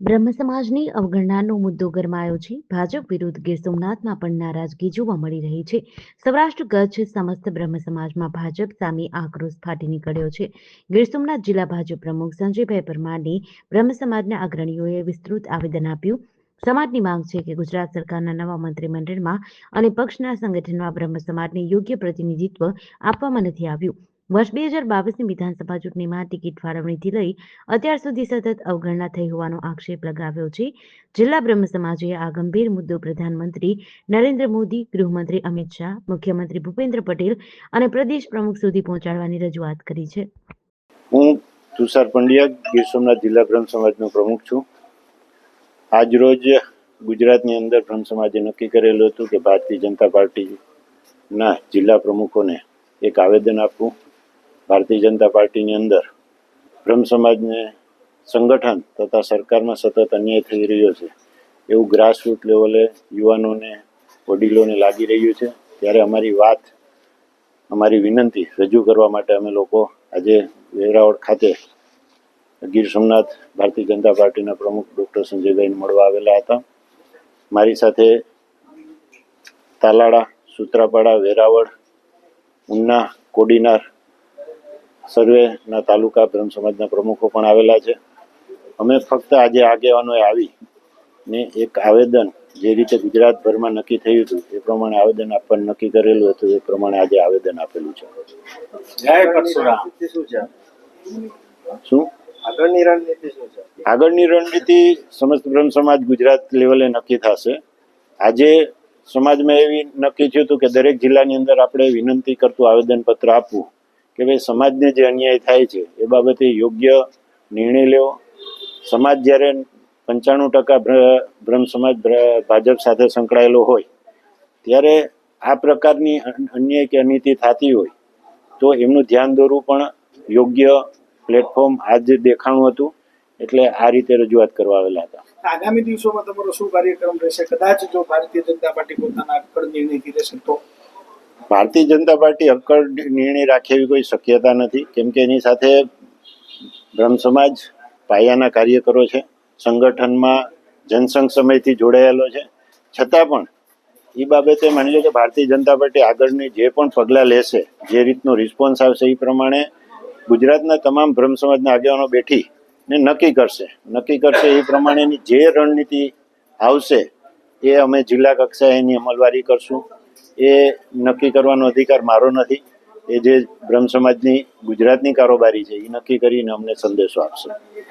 બ્રહ્મ સમાજની અવગણનાનો મુદ્દો ગરમાયો છે. ભાજપ વિરુદ્ધ ગીર સોમનાથમાં પણ નારાજગી જોવા મળી રહી છે. સૌરાષ્ટ્ર કચ્છ સમસ્ત બ્રહ્મ સમાજમાં ભાજપ સામે આક્રોશ ફાટી નીકળ્યો છે. ગીર સોમનાથ જિલ્લા ભાજપ પ્રમુખ સંજયભાઈ પરમારની બ્રહ્મ સમાજના અગ્રણીઓએ વિસ્તૃત આવેદન આપ્યું. સમાજની માંગ છે કે ગુજરાત સરકારના નવા મંત્રીમંડળમાં અને પક્ષના સંગઠનમાં બ્રહ્મ સમાજને યોગ્ય પ્રતિનિધિત્વ આપવામાં નથી આવ્યું. વર્ષ બે હજાર બાવીસની વિધાનસભા ચૂંટણીમાં ટિકિટ ફાળવણીથી લઈ અત્યાર સુધી સતત અવગણના થઈ હોવાનો આક્ષેપ લગાવ્યો છે. જિલ્લા બ્રહ્મ સમાજે આ ગંભીર મુદ્દો પ્રધાનમંત્રી નરેન્દ્ર મોદી, ગૃહમંત્રી અમિત શાહ, મુખ્યમંત્રી ભૂપેન્દ્ર પટેલ અને પ્રદેશ પ્રમુખ સુધી પહોંચાડવાની રજૂઆત કરી છે. હું તુષાર પંડ્યા, ગીર સોમનાથ જિલ્લા બ્રહ્મ સમાજનો પ્રમુખ છું. આજરોજ ગુજરાતની અંદર બ્રહ્મ સમાજે નક્કી કરેલું હતું કે ભારતીય જનતા પાર્ટીના જિલ્લા પ્રમુખોને એક આવેદન આપવું. ભારતીય જનતા પાર્ટીની અંદર બ્રહ્મ સમાજને સંગઠન તથા સરકારમાં સતત અન્યાય થઈ રહ્યો છે. એવું ગ્રાસરૂટ લેવલે યુવાનોને, વડીલોને લાગી રહ્યું છે. ત્યારે અમારી વાત, અમારી વિનંતી રજૂ કરવા માટે અમે લોકો આજે વેરાવળ ખાતે ગીર સોમનાથ ભારતીય જનતા પાર્ટીના પ્રમુખ ડૉક્ટર સંજયભાઈને મળવા આવેલા હતા. મારી સાથે તાલાળા, સુત્રાપાડા, વેરાવળ ઉના કોડીનાર સર્વેના તાલુકા બ્રહ્મ સમાજના પ્રમુખો પણ આવેલા છે. અમે ફક્ત આજે આગેવાનોએ આવી ને એક આવેદન જે રીતે ગુજરાતભરમાં નક્કી થયું હતું એ પ્રમાણે આવેદન આપવાનું નક્કી કરેલું હતું એ પ્રમાણે આજે આવેદન આપેલું છે. શું છે? શું? આગળની રણનીતિ શું છે? આગળની રણનીતિ સમસ્ત બ્રહ્મ સમાજ ગુજરાત લેવલે નક્કી થશે. આજે સમાજમાં એવી નક્કી થયું હતું કે દરેક જિલ્લાની અંદર આપણે વિનંતી કરતું આવેદનપત્ર આપવું. કે ભાઈ સમાજને જે અન્યાય થાય છે, એ બાબતે યોગ્ય નિર્ણય લેવો સમાજ જ્યારે પંચાણું ટકા બ્રહ્મ સમાજ ભાજપ સાથે સંકળાયેલો હોય, ત્યારે આ પ્રકારની અન્યાય કે અનીતિ થતી હોય, તો એમનું ધ્યાન દોરવું પણ યોગ્ય પ્લેટફોર્મ આજ દેખાણું હતું, એટલે આ રીતે રજૂઆત કરવા આવેલા હતા. આગામી દિવસોમાં તમારો શું કાર્યક્રમ રહેશે? કદાચ જો ભારતીય જનતા પાર્ટી પોતાના નિર્ણય રહેશે તો? ભારતીય જનતા પાર્ટી અક્કડ નિર્ણય રાખે એવી કોઈ શક્યતા નથી. કેમ કે એની સાથે બ્રહ્મ સમાજ પાયાના કાર્યકરો છે, સંગઠનમાં જનસંઘ સમયથી જોડાયેલો છે. છતાં પણ એ બાબતે માની લો કે ભારતીય જનતા પાર્ટી આગળની જે પણ પગલાં લેશે, જે રીતનો રિસ્પોન્સ આવશે એ પ્રમાણે ગુજરાતના તમામ બ્રહ્મ સમાજના આગેવાનો બેઠી ને નક્કી કરશે. નક્કી કરશે એ પ્રમાણેની જે રણનીતિ આવશે એ અમે જિલ્લા કક્ષાએ એની અમલવારી કરશું. એ નક્કી કરવાનો અધિકાર મારો નથી. એ જે બ્રહ્મ સમાજની ગુજરાતની કારોબારી છે, એ નક્કી કરીને અમને સંદેશો આપશે.